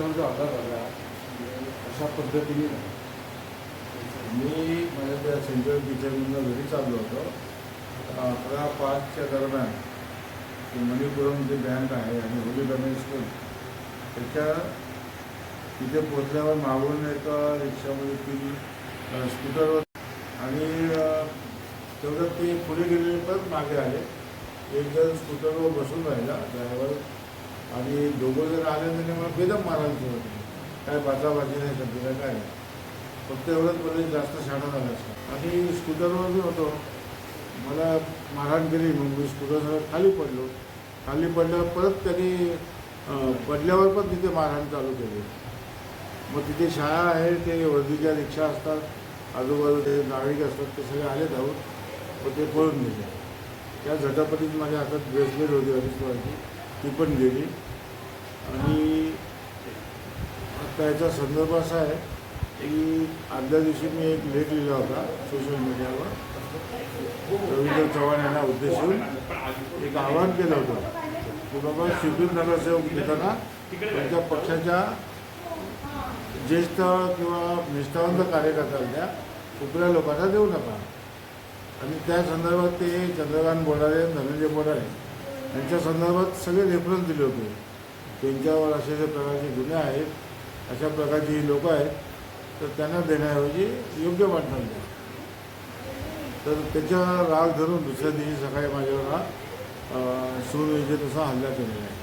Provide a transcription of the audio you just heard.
स्कूटरवर जो अपघात झाला. अशा पद्धतीने मी माझ्या त्या सेंट्रल टीचरमधून घरी चाललो होतो. अकरा पाचच्या दरम्यान ते मणिपुरम जे बँक आहे आणि होली गणेश स्कूल त्याच्या तिथे पोचल्यावर मागून एका रिक्षामध्ये ती स्कूटरवर आणि तेवढं ते पुढे गेलेले परत मागे आले. एक जण स्कूटरवर बसून राहिला. ड्रायव्हर आणि दोघं जर आले त्यांनी मला बेदम मारायला सुरुवात केली. काय बाजाबाजी नाही सध्याला काय फक्त एवढंच बोलले जास्त शाळा झाला असं आणि स्कूटरवर मी होतो. मला मारहाण केली मग मी स्कूटरवर खाली पडलो. खाली पडल्यावर परत त्यांनी पडल्यावर पण तिथे मारहाण चालू केली. मग तिथे शाळा आहे ते वर्दीच्या रिक्षा असतात. आजूबाजू ते नागरिक असतात ते सगळे आले धावून. मग ते पळून गेले. त्या झटापटीत माझ्या हातात ब्रेसलेट होती अडीच वाजची ती पण गेली. आणि आता याचा संदर्भ असा आहे की आदल्या दिवशी मी एक लेख लिहिला होता सोशल मीडियावर रवींद्र चव्हाण यांना उद्देशून एक आवाहन केलं होतं की बाबा शिबिर नगरसेवक देताना त्यांच्या पक्षाच्या ज्येष्ठ किंवा निष्ठावंत कार्यकर्त्यांच्या उपऱ्या लोकांना देऊ नका. आणि त्या संदर्भात ते चंद्रकांत बोडारे धनंजय बोडारे यांच्या संदर्भात सगळे रेफरन्स दिले होते. त्यांच्यावर असे जे प्रकारचे गुन्हे आहेत अशा प्रकारची ही लोकं आहेत तर त्यांना देण्याऐवजी योग्य वाटणार नाही तर त्याच्या राग धरून दुसऱ्या दिवशी सकाळी माझ्यावर हा सून हल्ला केलेला आहे.